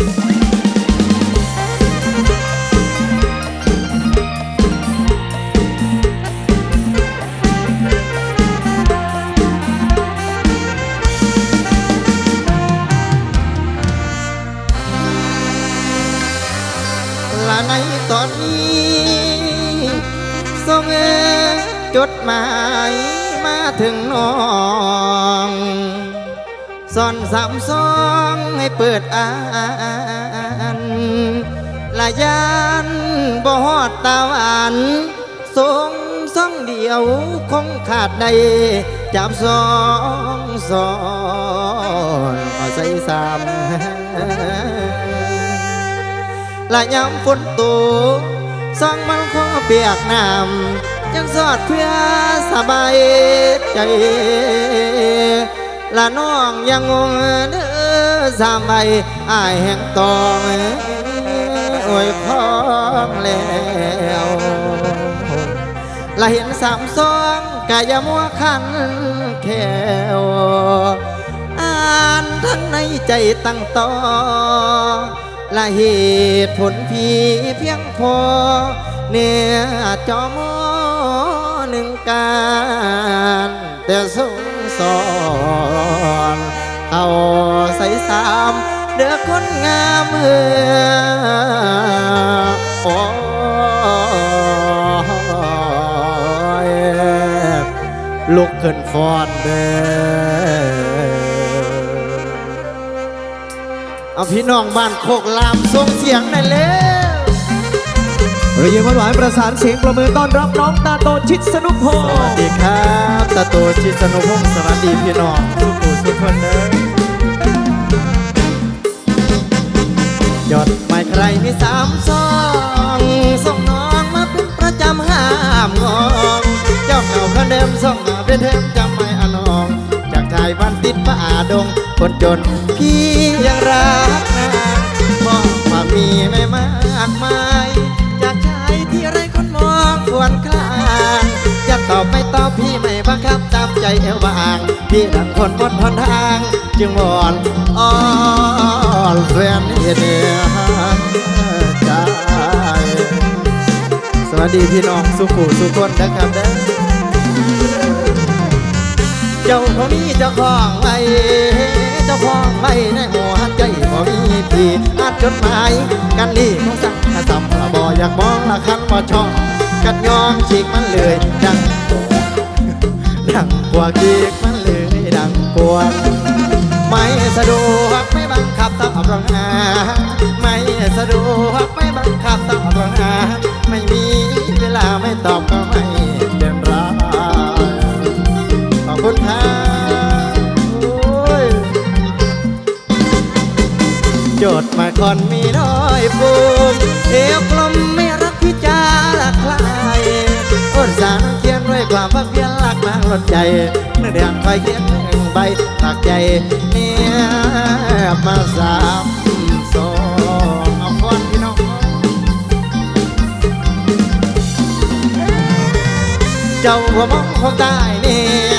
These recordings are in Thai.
และในตอนนี้ส่งจดหมายมาถึงน้อง สอนสามซอง ให้เปิดอ่านละยานบ่ฮอดตาหวานสงซ่องเดียวคงขาดใดจับสองสอนเอาใส่สามละยามฝนตกสองมันคงเปียกน้ำยังสอดเพื่อสบายใจละน้องยังงงเด้อ สามใบอายแห่งตองโอ้ยพ้องแล้วละเห็นสามซองกายมัวคันแควอ่านทั้งในใจตั้งต่อละเหตุผลพี่เพียงพอเนื้อจอมอหนึ่งการแต่สงสอน เอาใส่สามเด้อคนงามเมือโอ้ยลุกขึ้นฟอนเด้อเอาพี่น้องบ้านโคกลามส่งเสียงหน่อยเลย เรายิ้มหวานประสานเสียงประมือต้อนรับน้องตาโตชิดสนุกพสวัสดีครับตาโตชิสนุพงศ์สวัสดีพี่น้องทุกผู้ทุกคนเด้อยอดไม่ใครมีสามซองส่งน้องมาเป็นประจำห้ามงองเจ้าเก่าคนเดิมส่งมาเป็นเทมจำไม่อนอง จากชายบ้านติดป่าดง คนจนพี่ยังรัก ใจเอวบางพี่ดังคนบนทนทาง จึงวอนอ้อนแฟนเดีใจสวัสดีพี่น้องสุขุสุคนนะครับเด้อเจ้าเขามีเจ้าของไว้เจ้าของไว้ในหัวใจบ่มีพี่อาจจดหมายกันนี่ของสังกะสำละบ่อยากมองละคันบ่ชอบกันยองฉีกมันเลยดัง กว่ากีกมันเลยดังกว่าไม่สะดวกไม่บังคับตอบรองอาไม่สะดวกไม่บังคับตอบรองอาไม่มีเวลาไม่ตอบก็ไม่เป็นไรขอบคุณครับจทย์หมายคนมีน้อยปูมเอวกลมไม่รักพิจาละคลายอ้นสารเขียนด้วยความพักเพียรลักนาง รถใจเนื้อเดือนไฟเขียนหนึ่งใบตักใจเนี่ยมาสามสองเอาคนพี่น้องเจ้าหัวมองคงตายเนี่ย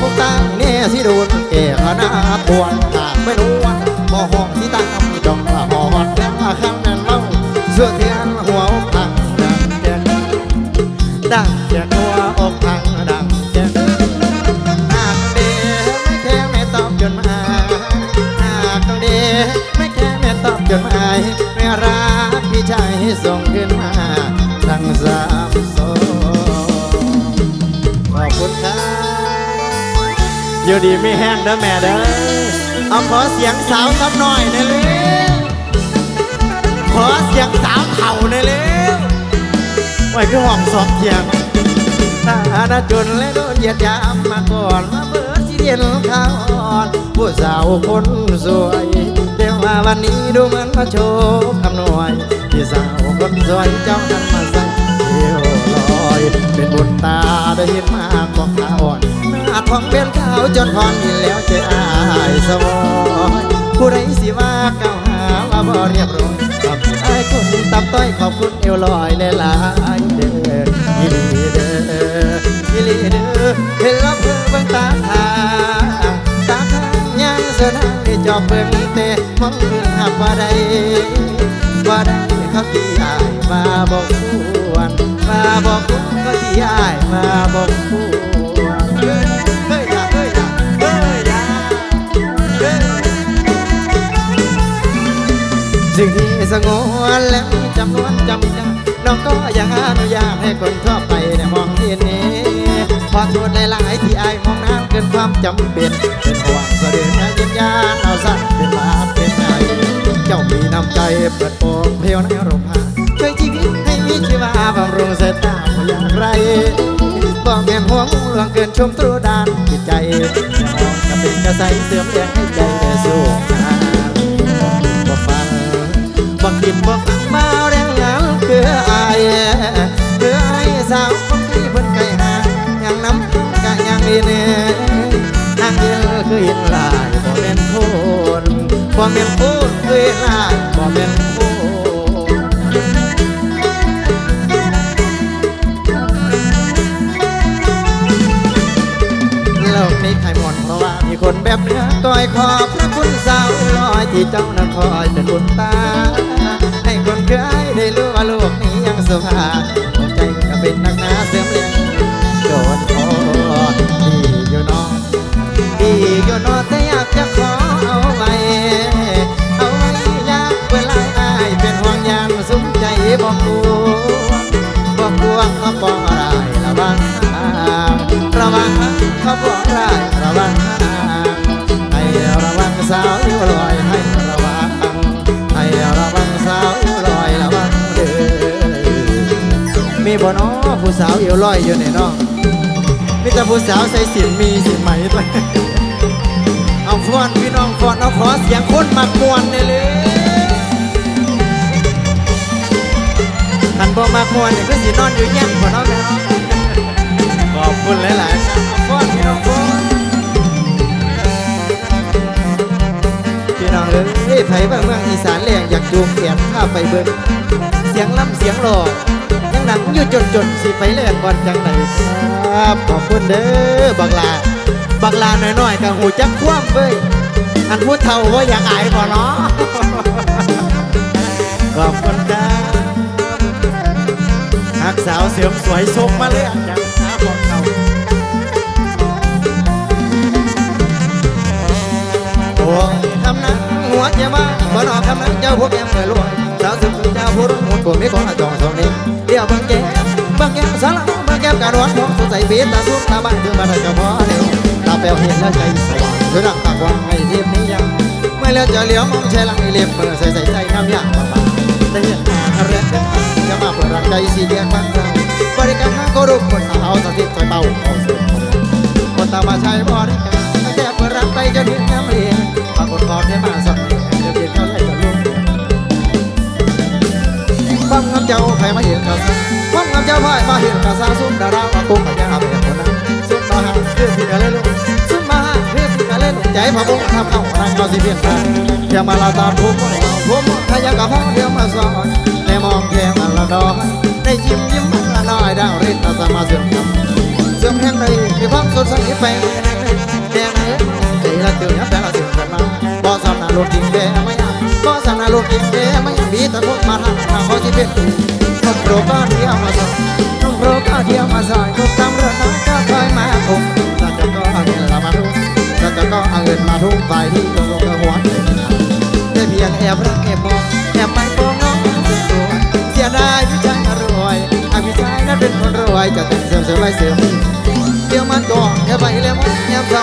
คงตายเนี่ยสิโดนแก่ขนาปวดหากไม่รู้ว่าบ่ห้องที่ตามจ้องละหอดแล้วมาข้างนั้นเล่าเสื้อ ดีไม่แห้งเด้อแม่เด้อเอาขอเสียงสาวสักหน่อยหน่ยเลยขอเสียงสาวเถ่าหน่ยเลยไว้คือห้องสอบเสียงถ้าณจนและโดนเหยียดยามมาก่อนมาเบิดที่เดียนข้าวอ่อนผู้สาวคนสวยเดี๋ยวมาวันนี้ดูเหมือนมาโชว์คำหน่วยพี่สาวคนสวยเจ้านั้นมาใส่ เป็นบุญตาได้เห็นมากกว่าขาอ่อนหน้าทองเป็นขาวจนพรมีแล้วเจออายสวอยผู้ใดสิว่าเก้าวหาว่าบ่เรียบร้อยกับไอ้คนตับต้อยขอบคุณเอวลอยในหลายเด้อยินดีเด้อยินดีเด้อเห็นแล้วเพื่อเบิ่งตาทาตาทางยังเสนางในจอบเบิ่งแต่มองเบิ่งหักว่าใดว่าใดเขาที่อายมาบอกค วรมาบอกควรเขาที่อายมาบอกควรเฮ้ยเฮ้ยเฮ้ยเฮ้ยเฮ้ยสิ่งที่สงวนและมีจำนวนจำกัดน้องก็ยังอนุญาตให้คนทั่วไปได้มองเห็นนี้ขอโทษหลายๆที่อายมองน้ำเกินความจำเป็น เป็นห่วงเสด็จนะยินยานเอาสัตว์เป็นบาปเป็นไงเจ้ามีน้ำใจเปิดโปงเพลวในโรงพา ชีวาบำรุงสายตาอย่างไรบอกแม่นห่วงหลวงเกินชมตรูดานจิตใจมองจะเป็นกระใสเสื่อมเลี้ยงให้ใจได้สู้งานบ่ฟังบ่คิดบ่ฟังมาแรงเหงาคืออายคืออายสาวคนที่เพิ่นไกลหายังน้ำกะยังมีเน่นางเดียวคือเห็นลายบ่แม่นคนบ่แม่นคนคือลายบ่แม่นคน ที่เจ้านั้นคอยเป็นบุญตา ให้คนเคยได้รู้ว่าโลกนี้ยังสุภาพหัวใจก็เป็นนักหนาเสื่อมเลี้ยงโดนพอดีอยู่นอนดีอยู่นอนแต่อยากจะขอเอาไว้เอาไว้ยากเวลาอายเป็นห่วงยามสุขใจบอก มีบ่น้อผู้สาวเอยู่ลอยอยู่ในน้องมีแต่ผู้สาวใส่สินมีสินไหมไปเอาฟอนพี่น้องฟอนเอาขอเสียงคนมากวนเลยเลยคันบ่มากวนเนี่ยก็สินอนอยู่แย่งบ่เน้องแม่เนาะขอบคุณหลายๆเอาฟอนพี่น้องฟอนพี่น้องเอ้ยไผบ้างเมืองอีสานแรงอยากจูงแขนข้าไปเบิ่งเสียงล่ำเสียงหลอก ยังนังอยู่จนจนสิไปแลกก่อนจังไหนครับขอบคุณเด้อบักลาบักลาหน่อยๆกับหูจักคว่ำเว้ยอันพูดเท่าว่าอยากอายพอเนาะขอบคุณครับหักสาวเสริมสวยชมมาเลยอะจังหาบอกเขาโอ้คำนั้นหัวเจ้าบ้าบ่นอคำนั้นเจ้าพวกแอมเอ่ยรวย ผู้รุ่งหุ่นกูมีของอาจองสองนี้เดี๋ยวบางแก้มบางแก้มสารบางแก้มการวานของสดใสปีตาสุดตาบ้านเดือมาได้เฉพาะเดียวตาแป๋วเห็นแล้วใจสว่างด้วยรักตากวางให้เทียมนี้ยัง ไม่แล้วจะเลี้ยวมองใช่ลังเลียมเปิดใส่ใส่ใจน้ำยางบางๆแต่เห็นอะไรเป็นจะมาเปิดรักใจสีเดียกมันบริการทางก็รูปคนเอาสติใจเบาเอาสียงคนตามาใช้บริการตั้งแต่เปิดรับไปจนถึงน้ำเรียนปรากฏขอบได้มาสักเดีย ฟังคำเจ้าใครมาเห็นกระซังฟังคำเจ้าพ่ายมาเห็นกระซังซุ่มดาราว่าตุ้งกับยาเป็นคนนั้นซุ่มมาหาเพื่อที่จะเล่นลูกซุ่มมาหาเพื่อที่จะเล่นใจพะบุ้งทำเอาทางเราสิเปลี่ยนไปเที่ยมาลาตาทุกคนผมขยันกับพ่อเทียวมาสอนในมองแค่มันละดอยในยิ้มยิ้มมันละน้อยดาวเรตตาสมาเสื่อมคำเสื่อมแห่งใดมีความสดใสแฝงแดงไหนใจละเตือนยับแต่ละเสื่อมกันมาบ่สำนาโลดกินแดงไม่ กบ่สนาลดกินแดไม่มีต่พวกมาทางทางเขาที่เป็นน้องโปรก็เที่ยวมาสอนน้องโปรก็เที่ยวมาสอนทุกตำรวจน้อยก็คอยมาคุมถ้าจะก็เอาเงินมาทุ่มถ้าจะก็เอาเงินมาทุ่มฝ่ายที่ลงลงกับหัวใจได้เพียงแอบรักแอบมองแอบไปมองน้องสุดตัวเสียดายพี่ชายรวยหาพี่ชายนั้นเป็นคนรวยจะแต่งเสริมเสริมไรเสริมเดี๋ยวมันก่อนแค่ไปแล้วมันยามเศร้า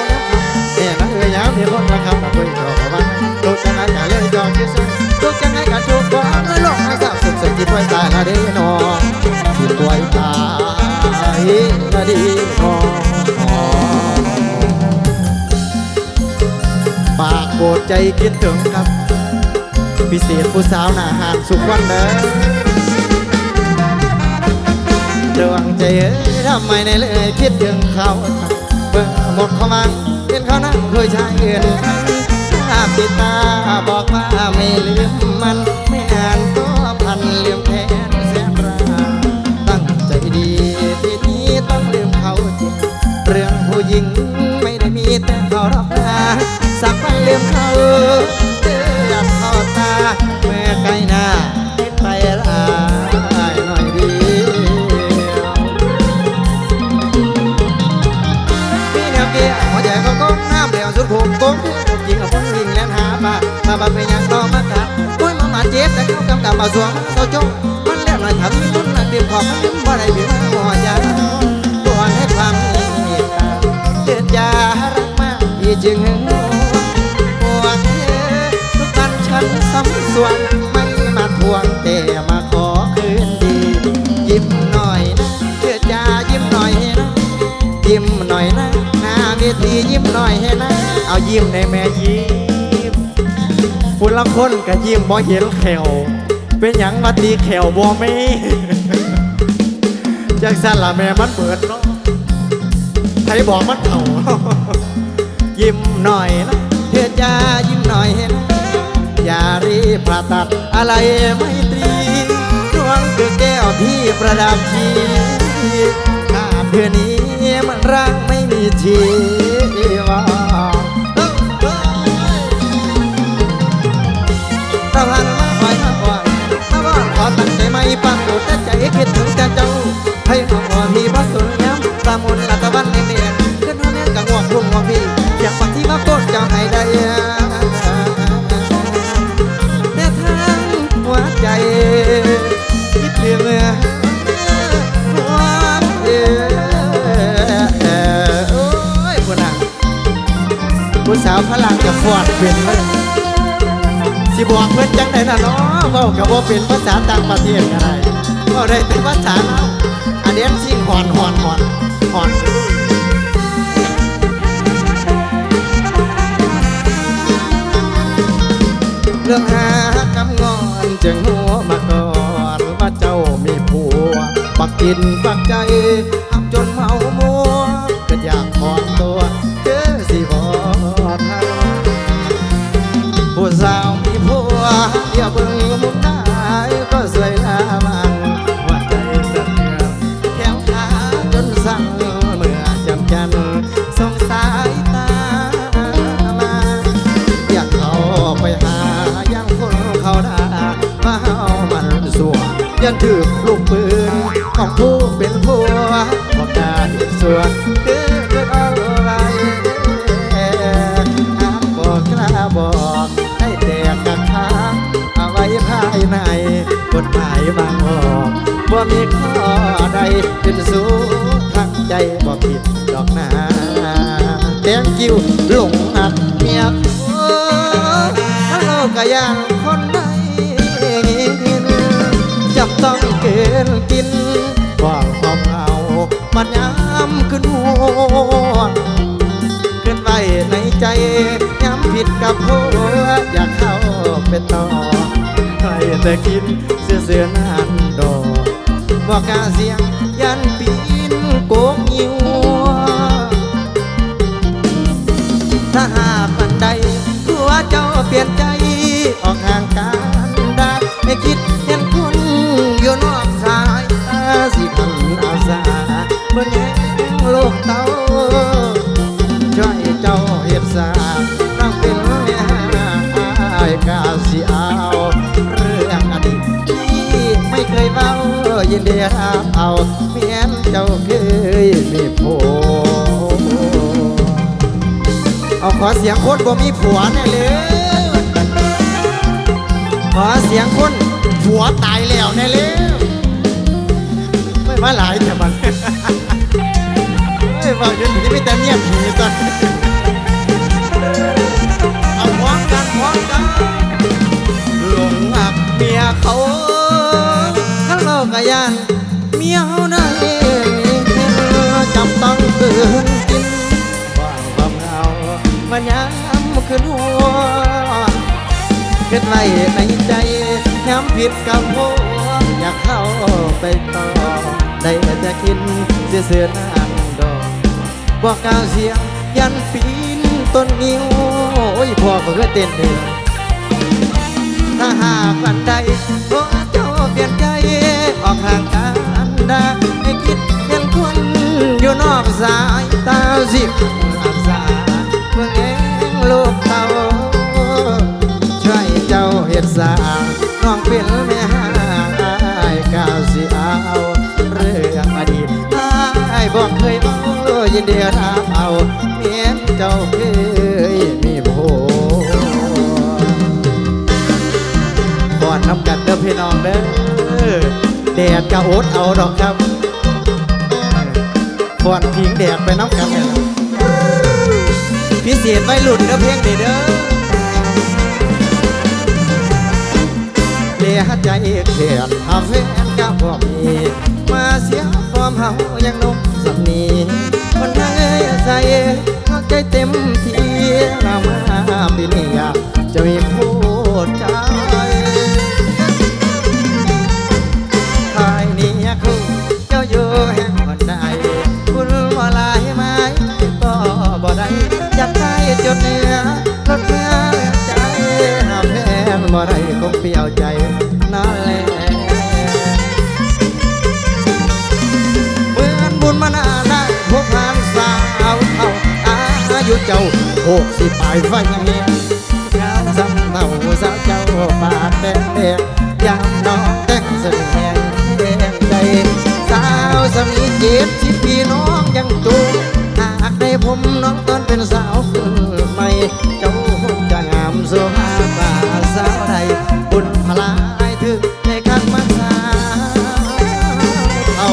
เนี่ยนะเอ้ยยามมีคนมาคำมาคุยต่อมา ลูกจะไหนกันเลยจอมคิดซึ้งลูกจะไหนกันถูกกว่าเอ้ยลงให้ทราบสุดสุดที่ป่วยตายละเดีนอที่ป่วยตายละดีนอปากโกรธใจคิดถึงครับพิเศษผู้สาวหน้าหานสุขวันเด้อดวงใจเอ้ยทำไมในเลยคิดถึงเขาเบิ่งหมดเขามาเห็นเขานั่งเคุยชายอื่น ติตาบอกว่าไม่ลืมมันไม่นานก็พันลืม ต่เขากำกับมาสวงเขาจงมันเลี้ยงหน่อยทำมีต้นนักเดียบขอบมันยิ้มบ่ได้เบี้ยหัวใจตัวให้ความเมตตาเดือดยารักมากที่จึงหึงหวงเธอทุกวันฉันสำสวงไม่มาทวงแต่มาขอคืนดียิ้มหน่อยนะเดือดยายิ้มหน่อยนะยิ้มหน่อยนะหน้าเวทียิ้มหน่อยนะเอายิ้มในแม่ยิ้มคุณละคนก็ยิ้มบ่เห็นแขว เป็นหยังมาตีแขวบ่มีจังสันละแม่มันเปิดเนาะใครบอกมันเถ่ายิ้มหน่อยนะเถิดยายิ้มหน่อยให้นะอย่ารีบผ่าตัดอะไรไม่ตรีดวงคือแก้วที่ประดับชีถ้าเพื่อนี้มันร่างไม่มีชีวาถ้าผ่าน ปังดดแต่ใจคิดถึงแต่เจ้าให้หัวพี่พระสุรย้ำตามุนละตะวันเนียนขึ้นหัวแม่กังวงรุ่งหัวพี่เสียงฟังที่มาโกดเจ้าให้ได้แต่ทางหัวใจคิดถึงหัวเอ๋โอ้ยผู้นางผู้สาวพลังจะฟอดเป็นเลย สิบอกเพื่อนจังไดน่ะเนาะเว้ากับว่าเป็นภาษาต่างประเทศก็ได้เว้าได้เป็นภาษาเราอันเดียนชิงหอนหอนหอนหอนเรื่องหากำงอนจึงหัวมาก่อนว่าเจ้ามีผัวปักกินปักใจทำจนเมา ในกฎหมายบางออกว่ามีข้อใดเป็นสู้ทั้งใจบอกผิดดอกนาแตงกิ้วหลงหักเมียผัวฮัลโหลก็ยังคนใดจับต้องเกินกินว่างความเอามันย้ำขึ้นหัวขึ้นไว้ในใจย้ำผิดกับผัวอยากเข้าไปต่อ ให้แต่กินเสื้อเสื้อนานดอกบอกกาเสียงยันปีนโกกยิวถ้าหากวันใดผัวเจ้าเปลี่ยนใจออกห่างกันได้ให้คิดเห็นคุณอยู่นอกสายตาสิคันอาสาเมื่อแย่งโลกเต้าช่วยเจ้าเฮ็ดสา ยรับเอาเมียนเจ้าเคยมีผัวเอาขอเสียงคนบ่มีผัวแน่เลยขอเสียงคนผัวตายแล้วแน่เลยไม่มาหลายแต่มันเฮ้ยบอกจนที่ไม่แต่เมียผีตอนเอาพร้อมกันพร้อมกันหลงอักเมียเขา ยานเมียเฮาได้จำต้องเกินกินว่างความเหงามันย้ำขึ้นหัวเกิดไว้ในใจย้ำผิดกับหัวอยากเข้าไปต่อได้แต่กินเสียเสือนางดอกบอกกล่าวเสียงยันปีนต้นนิ้วโอ้ยพ่อก็เคยเต้นเดือถ้าหากวันใดพวเจ้าเปลี่ยนใจ ออกห่างกันได้ให้คิดเห็นคนอยู่นอกสายตาสิรักษาเมื่อแงโลกเขาดสาน้องเป็นแม่ห้ายก้าวสิเอาเรื่องอดีตอายบอกเคยเอายินเดีรับเอาเมียนเจ้าเคยมีโบก่อนน้ำกันเด้อพี่น้องเด้อ ดดกะอดเอาดอกครับก่อนพิงแดดไปน้ำกันเลยพิเศษไว้หลุดเด้อเพลงเด้อเลียใจเขียนทำแฟนกับพ่อมีมาเสียความเฮายังนุ่มสำนีคนไทยใจก็ใจเต็มที่เรามาปีนี้อยากจะมีผู้ใจากได้จดเนื้อรถเนื้อใจหาแฟนบ่ได้คงเปลี่ยวใจนั่นแหละเหมือนบุญมานาได้พบผ่านสาวเท่าอายุเจ้าหกสิบปลายไฟยังเงียงาสำเนาสาวเจ้าปากแดงแดงยามน้องแต่งแสดงแดงใจสาวสมีเจ็ดสิบปีน้องยังจูหากได้ผมน้องตอนเป็นสาวขึ้น เจ้าคงจะงามสุภาษาสาวใดบุญพลายถึงในคันมาสาเอา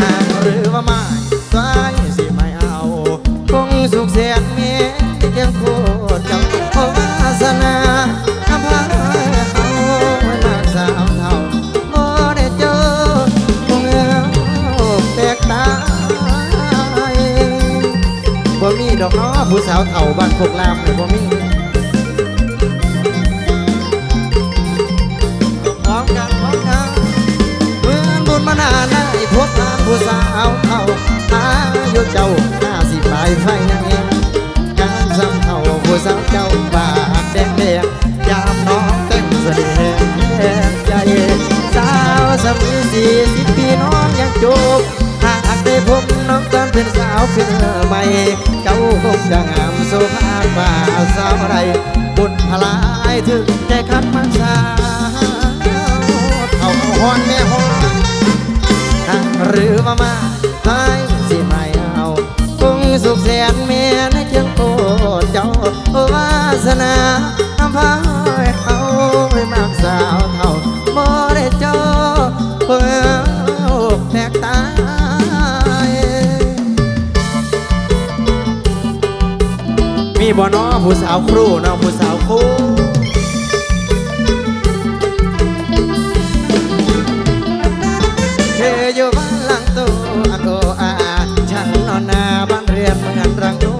หากหรือว่าไม่ตายสิไม่เอา คงสุขเสียงมี ผู้สาวเท่าบ้านพวกลามเลยบ่มีพร้อมกันพร้อมกันเมือนบุญมานานได้พบทานผู้สาวเท่าอายุเจ้าห้าสิบปลายไฟยังเองการซ้ำเท่าผู้สาวเจ้าบาดแดงแดงยามน้องเต้นแสดงแดงใจสาวสมีสี่สิบปีน้องยังจบ ได้พบน้องตอนเป็นสาวเพื่อใหม่ เจ้าคงจะงามสุภาพกว่าสาวใดบุญพลายถึงใจคัดมันสาวเอาเอาฮอนแม่ฮอนหากหรือว่ามาให้สิไม่เอาคงสุขแสนเมียในเคียงโคเจ้าวาสนาทำพายเอาไว้มากสาวเท่าบ่ได้เจอเพื่อ มีบ่น้อผู้สาวครูน้องผู้สาวครูเธออยู่บ้านหลังตอันโออาฉันนอนนาบ้านเรียนเมือนรังนู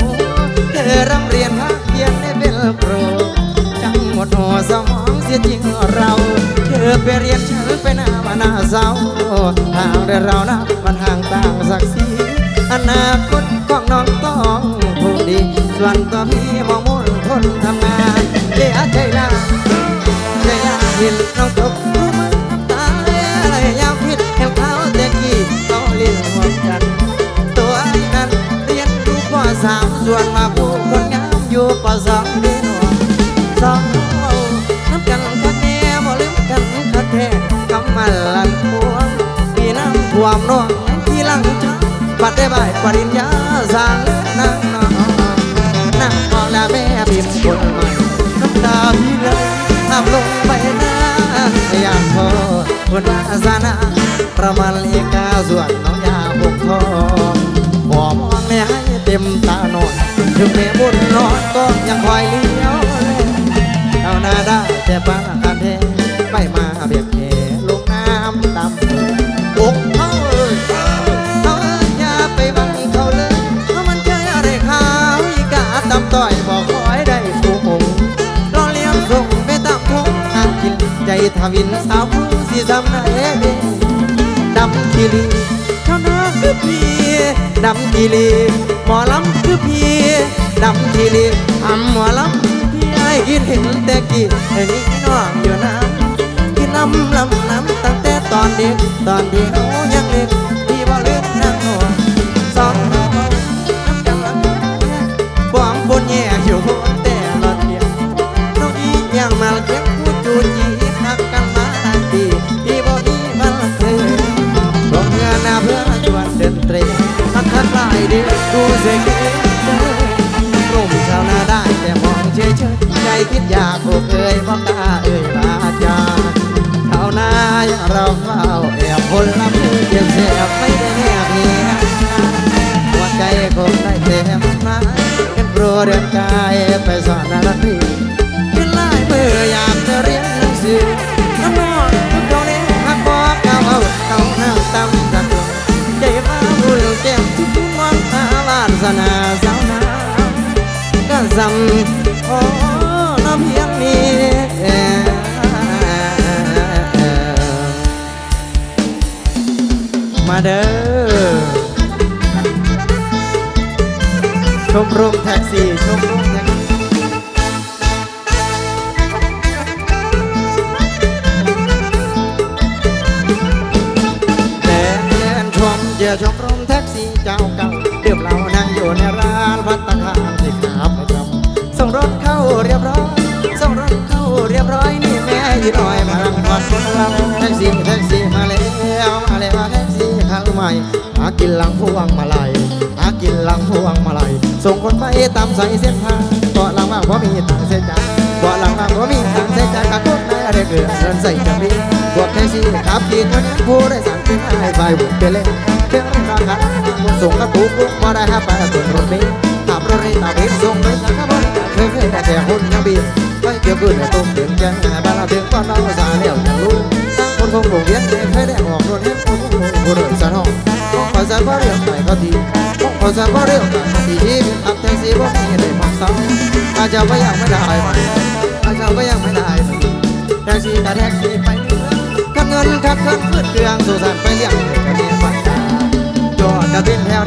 เธอร่ำเรียนพักเพียงได้เป็นครูจังหมดหัวสมองเสียจริงเรา เธอไปเรียนฉันไปหน้ามาหน้าเศร้าทางเดินเรานะ วนตัวพี่มองมุ่นทนทำงานเลียใจลาใจลาเห็นน้องตกรู้มั้ยตายอะไรยามพิษเห็นเขาแต่กี้เขาเลี้ยงหัวกัน ตัวไอ้นั้นเรียนรู้ปสามส่วนมาผู้คนงามอยู่ปสองเดียวสองเราน้ำกันคักแน่บ่ลืมกันคักแท้กำมันลันพวงมีน้ำท่วมน้องที่หลังช้าปัดได้ใบปริญญาสร้างนางนอ คนใหม่น้ำตาพี่เลยทำลงไปหน้าอยากพอคนวาสนาประมาณเลกาส่วนน้องยาหกทองบอมองเลยให้เต็มตาหนอนถึงแม่บนนอนก็ยังคอยเลี้ยวเอาหน้าได้แต่ปา นใจทวินสาวผู้สีดำนักเอดำกีรีเท่านาคือพี่ดำกีรีหมอลำคือพี่ดำกีรีทำหมอลำพี่ไอ้คินเห็นแต่กี่ไอ้นี่น้องอยู่น้ำกินน้ำลำน้ำตั้งแต่ตอนเด็กตอนเขายัง เสกกลุ่มชาวนาได้แต่มองเฉยเฉยใจคิดอยากโอเอ่ยพ่อตาเอ่ยลาจาชาวนาอย่างเราเฝ้าแอบคนละมือเจ็บเสียบไม่ได้แอบเนียหัวใจคงได้เต็มนะำกันโปรเดกายไปสอนนาที ซ้ำโอ้น้ำเพียงนี้มาเด้อชมรมแท็กซี่ชมรม เข้าเรียบร้อยนี่แม่ยีน้อยมาลังทอดคนเราแท็กซี่แท็กซี่มาแล้วมาแล้วแท็กซี่คันใหม่หากินหลังพวงมาลัยหากินหลังพวงมาลัยส่งคนไปตามสายเส้นทางเกาะหลังว่างเพราะมีตังเส้นจางเกาะหลังว่างเพราะมีตังเส้นจางกะกุดได้อะไรเกิดเงินใส่จังดีพวกแท็กซี่ขับขี่คนนี้ผู้ได้สั่งเป็นไอ้ไฟบุกไปเล่นเครื่องราคานส่งกระปุกลุกมาได้ห้าไปตัวรถเมล์ขับรถเรตาบินส่งไปสักบริการเคยเคยแต่แต่คนยังบินไปเกี่ยวขึ้นในตุ้มถึงแก่บ้าเราถึงก่อนเราสาเลี้ยวอย่างเวียนเคยได้ออกรถเห็นคนคงหลงผู้เดินสะท้อนขอสารว่าเรื่องไหนก็ดีขอสารว่าเรื่องไหนก็ดี ที่ขับแท็กซี่บ่มีได้มักซ้ำอาจจะไม่ยังไม่ได้มันอาจจะไม่ยังไม่ได้แท็กซี่กับแท็กซี่ไปเรื่อยขับเงินขับเงินขึ้นเครื่องสู่สานไปเลี้ยงให้กันเนี่ยไปจอดกระบินแถว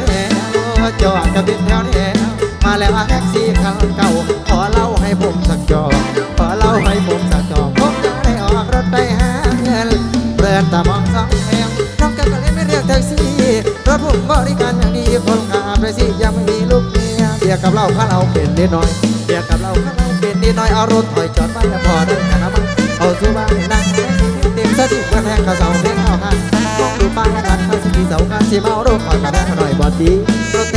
มาแล้วแท็กซี่คันเก่าขอเล่าให้ผมสักจอขอเล่าให้ผมสักจอผมจะได้ออกรถไปหาเงินเปิดตามองสองแถวน้องแกก็เลยไม่เรียกแท็กซี่รถผมบริการอย่างดีคนขับแท็กซี่ยังไม่มีลูกเมียเบียกับเราข้าเราเป็นนิดหน่อยเบียกับเราข้าเราเป็นนิดหน่อยเอารถถอยจอดไว้แล้วพอได้กันนมั้งเอาสู่บ้านนั่งแท็กซี่เต็มสติกระแทกกระเสาเพียงเข้าข้างมองดูป้ายกันมาสิเสากันสิเมารถคอยมาได้หน่อยบอดี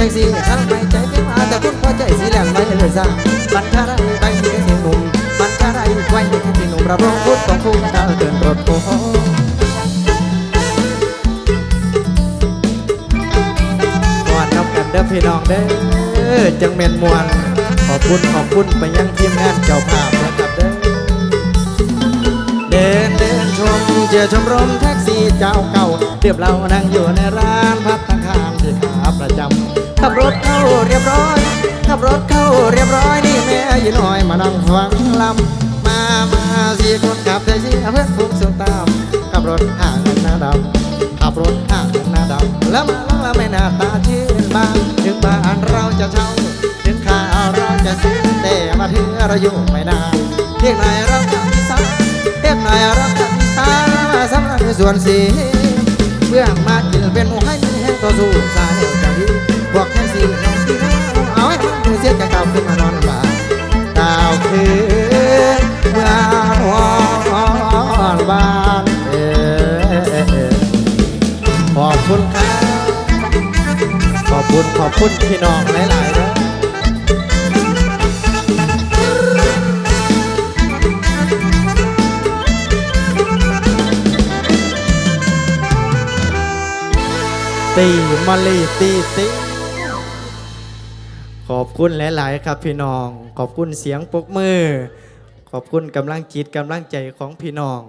รถแท็กซี่ทั้งไม่ใจไม่มาแต่คุณพอใจสีแหลมไม่เลยซ่าบันคาไรไปมีเสีหนุ่มบันคาไรไว้มีเสีหนุ่มรับรองพุทธต้องคุ้มดาวเดินรถโอ้โหกอดนับกันเด้อพี่น้องเด้อจังเมนมวนขอบคุณขอบคุณไปยังทีมงานเจ้าภาพนะครับเด้อเดินเดินชมเจอชมรมแท็กซี่เจ้าเก่า เรียบเรานั่งอยู่ในร้านพัตตาคารที่ขาประจำขับรถเข้าเรียบร้อยขับรถเข้าเรียบร้อยนี่แม่ยีน้อยมานั่งฟังลำมามาสี่คนขับแท็กซี่เพื่อนฟุ้งส่งตามขับรถห่างหน้าดำขับรถห่างหน้าดำแล้วมาลังละไม่หน้าตาชื่นบานถึงบ้านเราจะเช่าถึงข้าวเราจะซื้อแต่มาถึงเราอยู่ไม่นานเพียงไหนเราจะมีสายเก็บหน่อยรักกันตาสำหรับในส่วนสี เบื้องมากินเป็นหมูให้มีแห้งต่อสู้สาเหนียวใจดีพวกแท็กซี่น้องที่เอาให้มันดูเสียกันเก่าขึ้นมานอนบ้านเก่าคืนเมื่อนอนบ้านเอขอบคุณครับขอบคุณขอบคุณพี่น้องหลายๆนะ ตีมาลีตีตีขอบคุณหลาย ๆ ครับพี่น้อง ขอบคุณเสียงปกมือ ขอบคุณกำลังจิตกำลังใจของพี่น้อง